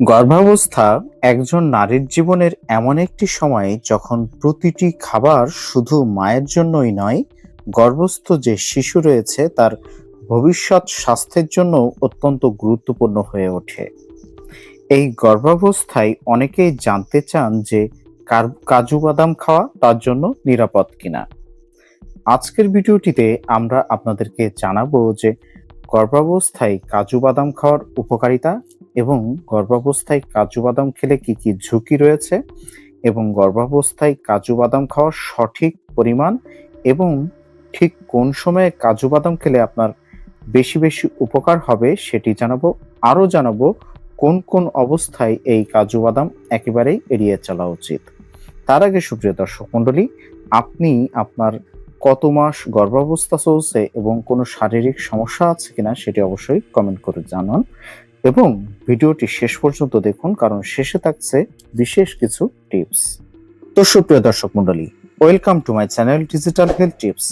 গর্ভাবস্থা একজন নারীর জীবনের এমন একটি সময় যখন প্রতিটি খাবার শুধু মায়ের জন্যই নয়, গর্ভস্থ যে শিশু রয়েছে তার ভবিষ্যৎ স্বাস্থ্যের জন্য অত্যন্ত গুরুত্বপূর্ণ হয়ে ওঠে। এই গর্ভাবস্থায় অনেকেই জানতে চান যে কাজু বাদাম খাওয়া তার জন্য নিরাপদ কিনা। আজকের ভিডিওটিতে আমরা আপনাদেরকে জানাব যে গর্ভাবস্থায় কাজু বাদাম খাওয়ার উপকারিতা এবং গর্ভাবস্থায় কাজু বাদাম খেলে কি কি ঝুঁকি রয়েছে? এবং গর্ভাবস্থায় কাজু বাদাম খাওয়ার সঠিক পরিমাণ এবং ঠিক কোন সময়ে কাজু বাদাম খেলে আপনার বেশি বেশি উপকার হবে সেটি জানাব। আরও জানাব কোন কোন অবস্থায় এই কাজু বাদাম একেবারেই এড়িয়ে চলা উচিত। তার আগে সুপ্রিয় দর্শক মণ্ডলী, আপনি আপনার কত মাস গর্ভাবস্থা চলছে এবং কোনো শারীরিক সমস্যা আছে কিনা সেটি অবশ্যই কমেন্ট করে জানান। এবং ভিডিওটি শেষ পর্যন্ত দেখুন, কারণ শেষে থাকছে বিশেষ কিছু টিপস। তো সুপ্রিয় দর্শক মণ্ডলী, welcome to my channel digital health tips.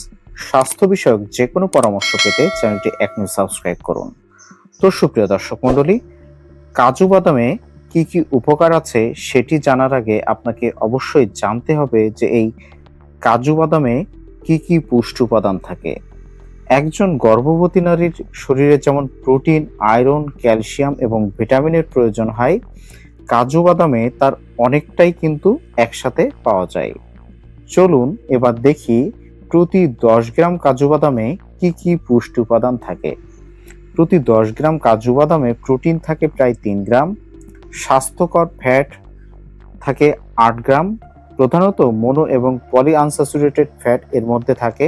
স্বাস্থ্য বিষয়ক যে কোনো পরামর্শ পেতে চ্যানেলটি এখনই সাবস্ক্রাইব করুন। তো সুপ্রিয় দর্শক মণ্ডলী, কাজু বাদামে কি কি উপকার আছে সেটি জানার আগে আপনাকে অবশ্যই জানতে হবে যে এই কাজু বাদামে কি কি পুষ্টি উপাদান থাকে। একজন গর্ভবতী নারীর শরীরে যেমন প্রোটিন, আয়রন, ক্যালসিয়াম এবং ভিটামিনের প্রয়োজন হয়, কাজু বাদামে তার অনেকটাই কিন্তু একসাথে পাওয়া যায়। চলুন এবার দেখি প্রতি দশ গ্রাম কাজু বাদামে কি কি পুষ্টি উপাদান থাকে। প্রতি দশ গ্রাম কাজু বাদামে প্রোটিন থাকে প্রায় তিন গ্রাম, স্বাস্থ্যকর ফ্যাট থাকে আট গ্রাম, প্রধানত মোনো এবং পলি আনস্যাচুরেটেড ফ্যাট এর মধ্যে থাকে।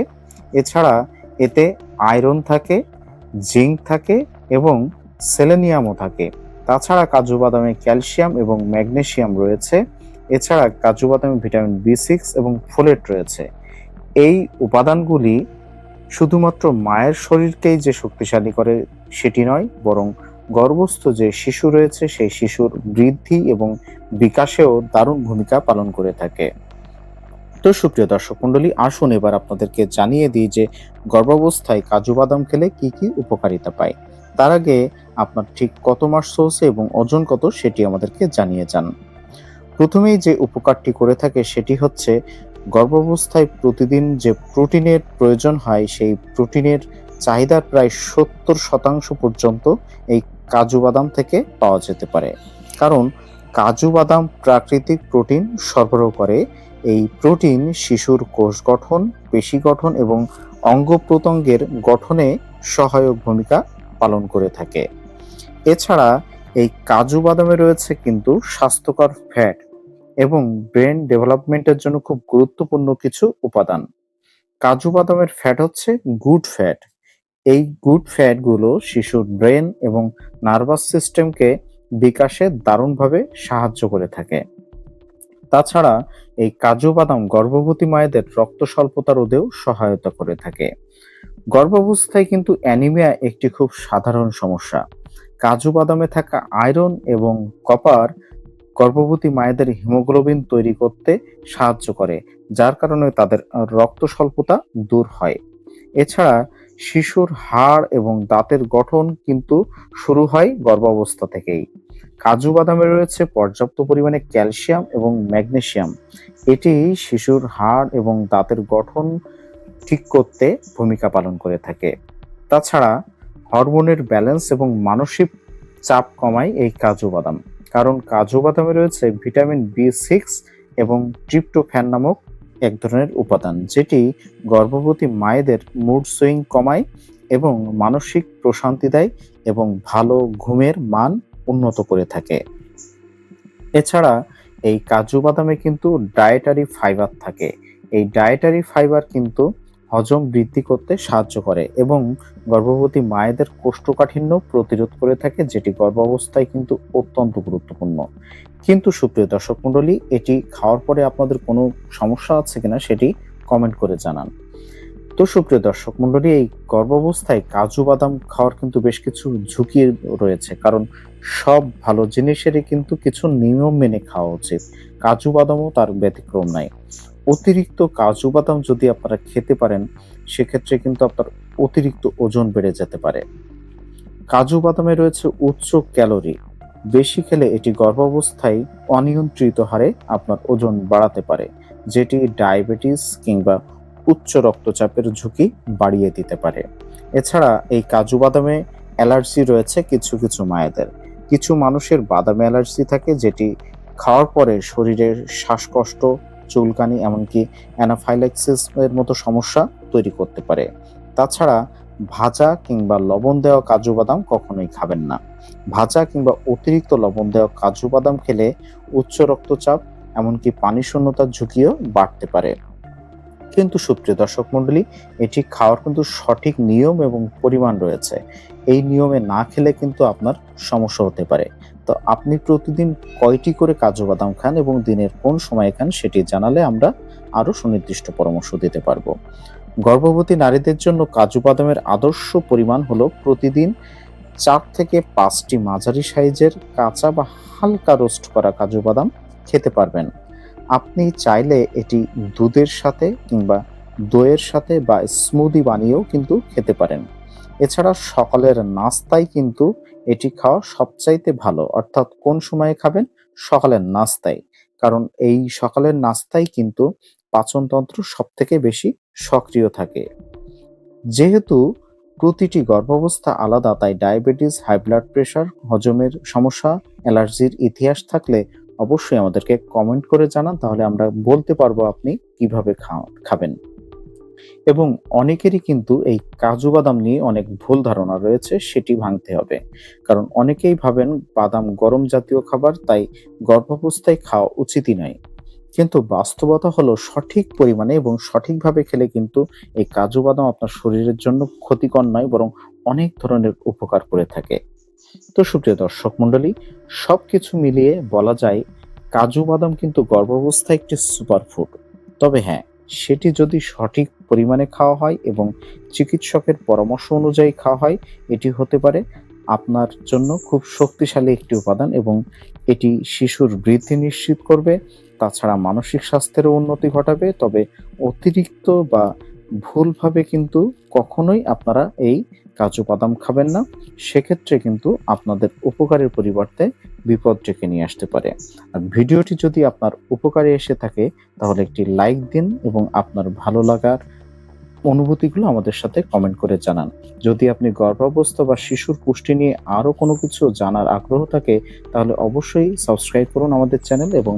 এছাড়া এতে আয়রন থাকে, জিঙ্ক থাকে এবং সেলেনিয়ামও থাকে। তাছাড়া কাজু বাদামে ক্যালসিয়াম এবং ম্যাগনেসিয়াম রয়েছে। এছাড়া কাজু বাদামে ভিটামিন বি সিক্স এবং ফোলেট রয়েছে। এই উপাদানগুলি শুধুমাত্র মায়ের শরীরকেই যে শক্তিশালী করে সেটি নয়, বরং গর্ভস্থ যে শিশু রয়েছে, সেই শিশুর বৃদ্ধি এবং বিকাশেও দারুণ ভূমিকা পালন করে থাকে। তো সুপ্রিয় দর্শক মণ্ডলী, আসুন এবার আপনাদেরকে জানিয়ে দিই যে গর্ভাবস্থায় কাজু বাদাম খেলে কি কি উপকারিতা পায়। তার আগে আপনার ঠিক কত মাস চলছে এবং ওজন কত সেটি আমাদেরকে জানিয়ে যান। প্রথমেই যে উপকারটি করে থাকে সেটি হচ্ছে গর্ভাবস্থায় প্রতিদিন যে প্রোটিনের প্রয়োজন হয় সেই প্রোটিনের চাহিদার প্রায় সত্তর শতাংশ পর্যন্ত এই কাজু বাদাম থেকে পাওয়া যেতে পারে। কারণ কাজু বাদাম প্রাকৃতিক প্রোটিন সরবরাহ করে। এই প্রোটিন শিশুর কোষ গঠন, পেশি গঠন এবং অঙ্গ প্রত্যঙ্গের গঠনে সহায়ক ভূমিকা পালন করে থাকে। এছাড়া এই কাজু বাদামে রয়েছে কিন্তু স্বাস্থ্যকর ফ্যাট এবং ব্রেন ডেভেলপমেন্টের জন্য খুব গুরুত্বপূর্ণ কিছু উপাদান। কাজু বাদামের ফ্যাট হচ্ছে গুড ফ্যাট। এই গুড ফ্যাটগুলো শিশুর ব্রেন এবং নার্ভাস সিস্টেমকে বিকাশে দারুণভাবে সাহায্য করে থাকে। তাছাড়া এই কাজু বাদাম গর্ভবতী মায়েদের রক্ত স্বল্পতা রোধেও সহায়তা করে থাকে। গর্ভাবস্থায় কিন্তু অ্যানিমিয়া একটি খুব সাধারণ সমস্যা। কাজু বাদামে থাকা আয়রন এবং কপার গর্ভবতী মায়েদের হিমোগ্লোবিন তৈরি করতে সাহায্য করে, যার কারণে তাদের রক্ত স্বল্পতা দূর হয়। এছাড়া শিশুর হাড় এবং দাঁতের গঠন কিন্তু শুরু হয় গর্ভাবস্থা থেকেই। কাজু বাদামে রয়েছে পর্যাপ্ত পরিমাণে ক্যালসিয়াম এবং ম্যাগনেসিয়াম। এটি শিশুর হাড় এবং দাঁতের গঠন ঠিক করতে ভূমিকা পালন করে থাকে। তাছাড়া হরমোনের ব্যালেন্স এবং মানসিক চাপ কমায় এই কাজু বাদাম। কারণ কাজু বাদামে রয়েছে ভিটামিন বি সিক্স এবং ট্রিপ্টোফ্যান নামক এক ধরনের উপাদান, যেটি গর্ভবতী মায়েদের মুড সুইং কমায় এবং মানসিক প্রশান্তি দেয় এবং ভালো ঘুমের মান উন্নত করে থাকে। এছাড়া এই কাজু বাদামে কিন্তু ডায়েটারি ফাইবার থাকে। এই ডায়েটারি ফাইবার কিন্তু হজম বৃদ্ধি করতে সাহায্য করে এবং গর্ভবতী মায়েদের কোষ্ঠকাঠিন্য প্রতিরোধ করে থাকে, যেটি গর্ভাবস্থায় কিন্তু অত্যন্ত গুরুত্বপূর্ণ। কিন্তু সুপ্রিয় দর্শক মণ্ডলী, এটি খাওয়ার পরে আপনাদের কোনো সমস্যা আছে কিনা সেটি কমেন্ট করে জানান। তো সুপ্রিয় দর্শক মণ্ডলী, এই গর্ভাবস্থায় কাজু বাদাম খাওয়ার কিন্তু বেশ কিছু ঝুঁকি রয়েছে, কারণ সব ভালো জিনিসেরই কিন্তু কিছু নিয়ম মেনে খাওয়া উচিত। কাজু বাদামও তার ব্যতিক্রম নাই অতিরিক্ত কাজু বাদাম যদি আপনারা খেতে পারেন, সেক্ষেত্রে কিন্তু আপনার অতিরিক্ত ওজন বেড়ে যেতে পারে। কাজু বাদামে রয়েছে উচ্চ ক্যালোরি। বেশি খেলে এটি গর্ভাবস্থায় অনিয়ন্ত্রিত হারে আপনার ওজন বাড়াতে পারে, যেটি ডায়াবেটিস কিংবা উচ্চ রক্তচাপের ঝুঁকি বাড়িয়ে দিতে পারে। এছাড়া এই কাজু বাদামে অ্যালার্জি রয়েছে কিছু কিছু মায়েদের। কিছু মানুষের বাদামে অ্যালার্জি থাকে, যেটি খাওয়ার পরে শরীরের শ্বাসকষ্ট চুলকানি, এমনকি অ্যানাফাইলাক্সিস এর মতো সমস্যা তৈরি করতে পারে। তাছাড়া ভাজা কিংবা লবণ দেওয়া কাজু বাদাম কখনোই খাবেন না। ভাজা কিংবা অতিরিক্ত লবণ দেওয়া কাজু বাদাম খেলে উচ্চ রক্তচাপ, এমনকি পানি শূন্যতার ঝুঁকিও বাড়তে পারে। কিন্তু সুপ্রিয় দর্শক মণ্ডলী, এটি খাওয়ার কিন্তু সঠিক নিয়ম এবং পরিমাণ রয়েছে। এই নিয়মে না খেলে কিন্তু আপনার সমস্যা হতে পারে। তো আপনি প্রতিদিন কয়টি করে কাজু বাদাম খান এবং দিনের কোন সময় খান সেটি জানালে আমরা আরও সুনির্দিষ্ট পরামর্শ দিতে পারব। গর্ভবতী নারীদের জন্য কাজু বাদামের আদর্শ পরিমাণ হলো প্রতিদিন চার থেকে পাঁচটি মাঝারি সাইজের কাঁচা বা হালকা রোস্ট করা কাজু বাদাম খেতে পারবেন। আপনি চাইলে এটি দুধের সাথে কিংবা দইয়ের সাথে বা স্মুদি বানিয়েও কিন্তু খেতে পারেন। এছাড়া সকালের নাস্তায় কিন্তু এটি খাওয়া সবচাইতে ভালো। অর্থাৎ কোন সময়ে খাবেন? সকালের নাস্তায় কারণ এই সকালের নাস্তায় কিন্তু পাচনতন্ত্র সব থেকে বেশি সক্রিয় থাকে। যেহেতু প্রতিটি গর্ভাবস্থা আলাদা, তাই ডায়াবেটিস, হাই ব্লাড প্রেশার হজমের সমস্যা, অ্যালার্জির ইতিহাস থাকলে অবশ্যই আমাদেরকে কমেন্ট করে জানান, তাহলে আমরা বলতে পারব আপনি কীভাবে খাবেন। এবং অনেকেরই কিন্তু এই কাজু বাদাম নিয়ে অনেক ভুল ধারণা রয়েছে, সেটি ভাঙতে হবে। কারণ অনেকেই ভাবেন বাদাম গরম জাতীয় খাবার, তাই গর্ভাবস্থায় খাওয়া উচিতই নয়। কিন্তু বাস্তবতা হলো সঠিক পরিমাণে এবং সঠিকভাবে খেলে কিন্তু এই কাজু বাদাম আপনার শরীরের জন্য ক্ষতিকর নয়, বরং অনেক ধরনের উপকার করে থাকে। তো সুপ্রিয় দর্শক মণ্ডলী সব কিছু মিলিয়ে বলা যায় কাজু বাদাম কিন্তু গর্ভাবস্থায় একটি সুপারফুড। তবে হ্যাঁ সেটি যদি সঠিক পরিমাণে খাওয়া হয় এবং চিকিৎসকের পরামর্শ অনুযায়ী খাওয়া হয়, এটি হতে পারে আপনার জন্য খুব শক্তিশালী একটি উপাদান এবং এটি শিশুর বৃদ্ধি নিশ্চিত করবে। তাছাড়া মানসিক স্বাস্থ্যেরও উন্নতি ঘটাবে, তবে অতিরিক্ত বা ভুলভাবে কিন্তু কখনোই আপনারা এই কাজু বাদাম খাবেন না। সেক্ষেত্রে কিন্তু আপনাদের উপকারের পরিবর্তে বিপদ ডেকে নিয়ে আসতে পারে। আর ভিডিওটি যদি আপনার উপকারে এসে থাকে, তাহলে একটি লাইক দিন এবং আপনার ভালো লাগার অনুভূতিগুলো আমাদের সাথে কমেন্ট করে জানান। যদি আপনি গর্ভাবস্থা বা শিশুর পুষ্টি নিয়ে আরও কোনো কিছু জানার আগ্রহ থাকে, তাহলে অবশ্যই সাবস্ক্রাইব করুন আমাদের চ্যানেল এবং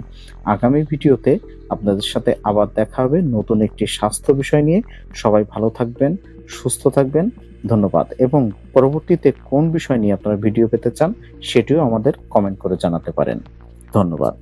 আগামী ভিডিওতে আপনাদের সাথে আবার দেখা হবে নতুন একটি স্বাস্থ্য বিষয় নিয়ে। সবাই ভালো থাকবেন, সুস্থ থাকবেন, ধন্যবাদ। এবং পরবর্তীতে কোন বিষয় নিয়ে আপনারা ভিডিও পেতে চান, সেটিও আমাদের কমেন্ট করে জানাতে পারেন। ধন্যবাদ।